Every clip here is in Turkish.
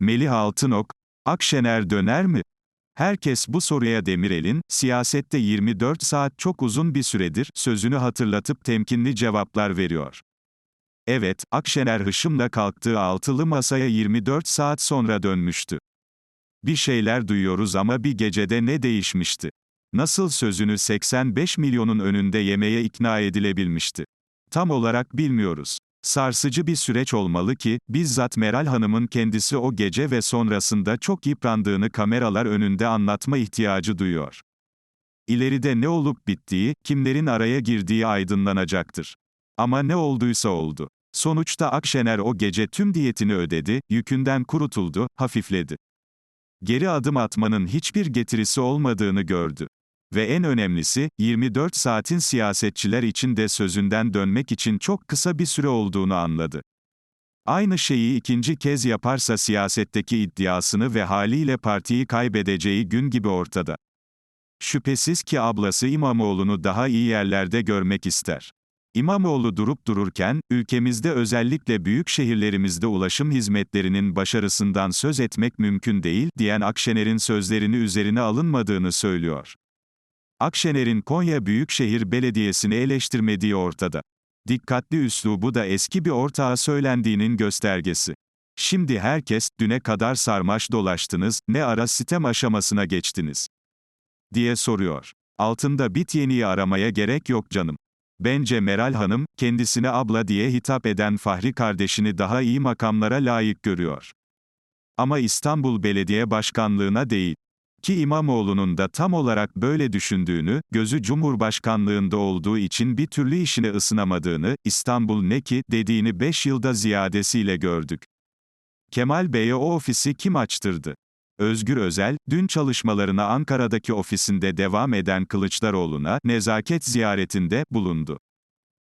Melih Altınok, Akşener döner mi? Herkes bu soruya Demirel'in, siyasette 24 saat çok uzun bir süredir, sözünü hatırlatıp temkinli cevaplar veriyor. Evet, Akşener hışımla kalktığı altılı masaya 24 saat sonra dönmüştü. Bir şeyler duyuyoruz ama bir gecede ne değişmişti? Nasıl sözünü 85 milyonun önünde yemeye ikna edilebilmişti? Tam olarak bilmiyoruz. Sarsıcı bir süreç olmalı ki, bizzat Meral Hanım'ın kendisi o gece ve sonrasında çok yıprandığını kameralar önünde anlatma ihtiyacı duyuyor. İleride ne olup bittiği, kimlerin araya girdiği aydınlanacaktır. Ama ne olduysa oldu. Sonuçta Akşener o gece tüm diyetini ödedi, yükünden kurutuldu, hafifledi. Geri adım atmanın hiçbir getirisi olmadığını gördü. Ve en önemlisi, 24 saatin siyasetçiler için de sözünden dönmek için çok kısa bir süre olduğunu anladı. Aynı şeyi ikinci kez yaparsa siyasetteki iddiasını ve haliyle partiyi kaybedeceği gün gibi ortada. Şüphesiz ki ablası İmamoğlu'nu daha iyi yerlerde görmek ister. İmamoğlu durup dururken, ülkemizde özellikle büyük şehirlerimizde ulaşım hizmetlerinin başarısından söz etmek mümkün değil, diyen Akşener'in sözlerini üzerine alınmadığını söylüyor. Akşener'in Konya Büyükşehir Belediyesi'ni eleştirmediği ortada. Dikkatli üslubu da eski bir ortağa söylendiğinin göstergesi. Şimdi herkes, düne kadar sarmaş dolaştınız, ne ara sitem aşamasına geçtiniz? diye soruyor. Altında bit yeniyi aramaya gerek yok canım. Bence Meral Hanım, kendisine abla diye hitap eden Fahri kardeşini daha iyi makamlara layık görüyor. Ama İstanbul Belediye Başkanlığına değil. Ki İmamoğlu'nun da tam olarak böyle düşündüğünü, gözü Cumhurbaşkanlığında olduğu için bir türlü işine ısınamadığını, İstanbul ne ki, dediğini 5 yılda ziyadesiyle gördük. Kemal Bey'e o ofisi kim açtırdı? Özgür Özel, dün çalışmalarına Ankara'daki ofisinde devam eden Kılıçdaroğlu'na, nezaket ziyaretinde, bulundu.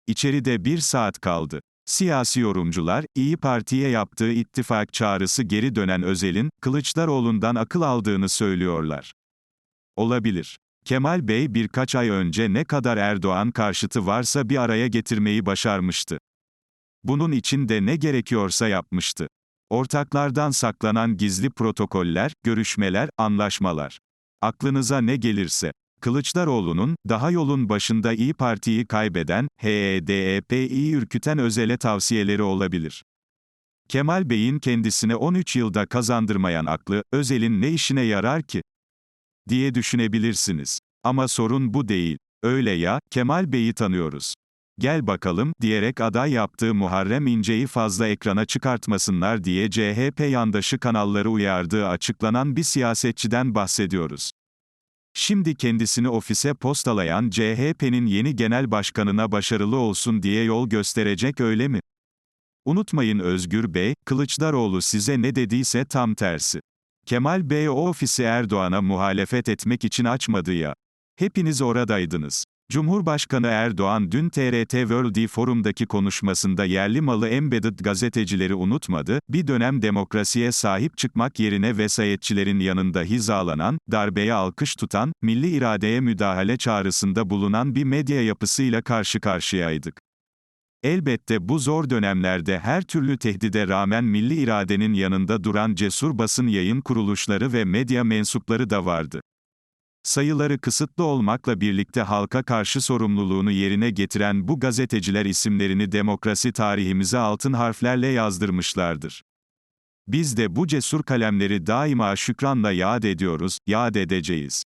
İçeride bir saat kaldı. Siyasi yorumcular, İyi Parti'ye yaptığı ittifak çağrısı geri dönen Özel'in, Kılıçdaroğlu'ndan akıl aldığını söylüyorlar. Olabilir. Kemal Bey birkaç ay önce ne kadar Erdoğan karşıtı varsa bir araya getirmeyi başarmıştı. Bunun için de ne gerekiyorsa yapmıştı. Ortaklardan saklanan gizli protokoller, görüşmeler, anlaşmalar. Aklınıza ne gelirse. Kılıçdaroğlu'nun, daha yolun başında İyi Parti'yi kaybeden, HEDEP'yi ürküten özele tavsiyeleri olabilir. Kemal Bey'in kendisine 13 yılda kazandırmayan aklı, özelin ne işine yarar ki? diye düşünebilirsiniz. Ama sorun bu değil. Öyle ya, Kemal Bey'i tanıyoruz. Gel bakalım, diyerek aday yaptığı Muharrem İnce'yi fazla ekrana çıkartmasınlar diye CHP yandaşı kanalları uyardığı açıklanan bir siyasetçiden bahsediyoruz. Şimdi kendisini ofise postalayan CHP'nin yeni genel başkanına başarılı olsun diye yol gösterecek öyle mi? Unutmayın Özgür Bey, Kılıçdaroğlu size ne dediyse tam tersi. Kemal Bey o ofisi Erdoğan'a muhalefet etmek için açmadı ya. Hepiniz oradaydınız. Cumhurbaşkanı Erdoğan dün TRT World Forum'daki konuşmasında yerli malı embedded gazetecileri unutmadı, bir dönem demokrasiye sahip çıkmak yerine vesayetçilerin yanında hizalanan, darbeye alkış tutan, milli iradeye müdahale çağrısında bulunan bir medya yapısıyla karşı karşıyaydık. Elbette bu zor dönemlerde her türlü tehdide rağmen milli iradenin yanında duran cesur basın yayın kuruluşları ve medya mensupları da vardı. Sayıları kısıtlı olmakla birlikte halka karşı sorumluluğunu yerine getiren bu gazeteciler isimlerini demokrasi tarihimize altın harflerle yazdırmışlardır. Biz de bu cesur kalemleri daima şükranla yad ediyoruz, yad edeceğiz.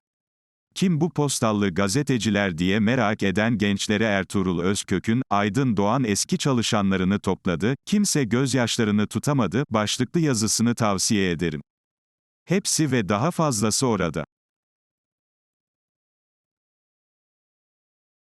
Kim bu postallı gazeteciler diye merak eden gençlere Ertuğrul Özkök'ün, Aydın Doğan eski çalışanlarını topladı, kimse gözyaşlarını tutamadı, başlıklı yazısını tavsiye ederim. Hepsi ve daha fazlası orada.